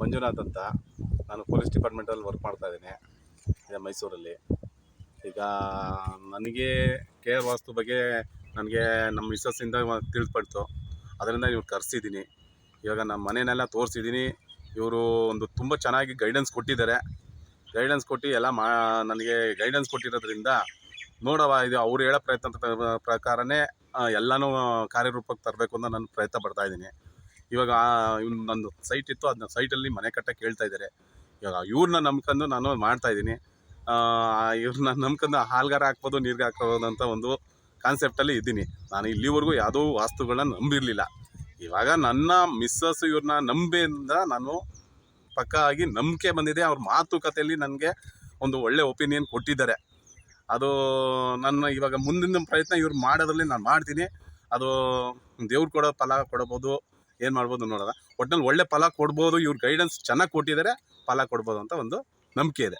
ಮಂಜುನಾಥ್ ಅಂತ ನಾನು police ಡಿಪಾರ್ಟ್ಮೆಂಟಲ್ಲಿ work ಮಾಡ್ತಾ ಇದ್ದೀನಿ, ಇದೆ ಮೈಸೂರಲ್ಲಿ. ಈಗ ನನಗೆ ಕೆ ಆರ್ ವಾಸ್ತು ಬಗ್ಗೆ ನನಗೆ ನಮ್ಮ ಮಿಸ್ಸಸ್ಸಿಂದ ತಿಳಿದ್ಪಡ್ತು. ಅದರಿಂದ ಇವ್ರು ಕರೆಸಿದ್ದೀನಿ. ಇವಾಗ ನಮ್ಮ ಮನೆಯನ್ನೆಲ್ಲ ತೋರಿಸಿದ್ದೀನಿ. ಇವರು ಒಂದು ತುಂಬ ಚೆನ್ನಾಗಿ ಗೈಡೆನ್ಸ್ ಕೊಟ್ಟಿದ್ದಾರೆ. ಗೈಡೆನ್ಸ್ ಕೊಟ್ಟು ಎಲ್ಲ ಮಾ, ನನಗೆ ಗೈಡೆನ್ಸ್ ಕೊಟ್ಟಿರೋದ್ರಿಂದ ನೋಡವ ಇದು ಅವ್ರು ಹೇಳೋ ಪ್ರಯತ್ನ ಪ್ರಕಾರನೇ ಎಲ್ಲನೂ ಕಾರ್ಯರೂಪಕ್ಕೆ ತರಬೇಕು ಅಂತ ನಾನು ಪ್ರಯತ್ನ ಪಡ್ತಾ ಇದ್ದೀನಿ. ಇವಾಗ ನಂದು ಸೈಟ್ ಇತ್ತು ಅದನ್ನ ಸೈಟಲ್ಲಿ ಮನೆ ಕಟ್ಟಕ್ಕೆ ಹೇಳ್ತಾ ಇದ್ದಾರೆ ಇವಾಗ ಇವ್ರನ್ನ ನಂಬ್ಕೊಂಡು ನಾನು ಮಾಡ್ತಾ ಇದ್ದೀನಿ. ಇವ್ರನ್ನ ನಂಬ್ಕೊಂಡು ಹಾಲ್ಗಾರ ಹಾಕ್ಬೋದು, ನೀರಿಗೆ ಹಾಕ್ಬೋದು ಅಂತ ಒಂದು ಕಾನ್ಸೆಪ್ಟಲ್ಲಿ ಇದ್ದೀನಿ. ನಾನು ಇಲ್ಲಿವರೆಗೂ ಯಾವುದೋ ವಾಸ್ತುಗಳನ್ನ ನಂಬಿರಲಿಲ್ಲ. ಇವಾಗ ನನ್ನ ಮಿಸ್ಸಸ್ ಇವ್ರನ್ನ ನಂಬಿಂದ ನಾನು ಪಕ್ಕ ಆಗಿ ನಂಬಿಕೆ ಬಂದಿದೆ. ಅವ್ರ ಮಾತುಕತೆಯಲ್ಲಿ ನನಗೆ ಒಂದು ಒಳ್ಳೆ ಒಪಿನಿಯನ್ ಕೊಟ್ಟಿದ್ದಾರೆ. ಅದು ನನ್ನ ಇವಾಗ ಮುಂದಿನ ಪ್ರಯತ್ನ ಇವ್ರು ಮಾಡೋದ್ರಲ್ಲಿ ನಾನು ಮಾಡ್ತೀನಿ. ಅದು ದೇವ್ರು ಕೊಡೋ ಫಲ ಕೊಡ್ಬೋದು. ಏನು ಮಾಡ್ಬೋದು ನೋಡೋಣ. ಒಟ್ನಲ್ಲಿ ಒಳ್ಳೆ ಫಲ ಕೊಡ್ಬೋದು, ಇವ್ರ ಗೈಡೆನ್ಸ್ ಚೆನ್ನಾಗಿ ಕೊಟ್ಟಿದ್ದಾರೆ ಫಲ ಕೊಡ್ಬೋದು ಅಂತ ಒಂದು ನಂಬಿಕೆ ಇದೆ.